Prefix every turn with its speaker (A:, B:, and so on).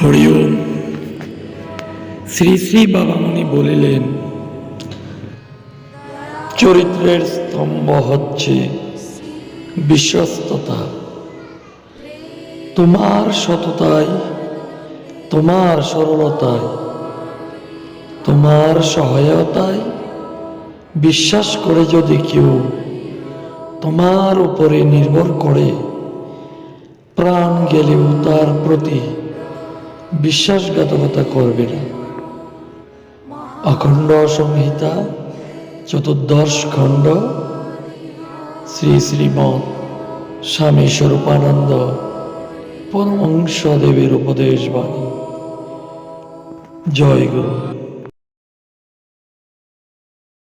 A: হরিওম শ্রী শ্রী বাবামণি বলিলেন, চরিত্রের স্তম্ভ হচ্ছে বিশ্বস্ততা। তোমার সততায় তোমার সরলতায় তোমার সহায়তায় বিশ্বাস করে যদি কেউ তোমার উপরে নির্ভর করে, প্রাণ গেলেও তার প্রতি বিশ্বাসঘাতকতা করবে না। অখণ্ড সংহিতা চতুর্দশ খণ্ড, শ্রী শ্রীমৎ স্বামী স্বরূপানন্দ পরমংস দেবের উপদেশ বাণী। জয় গুরু।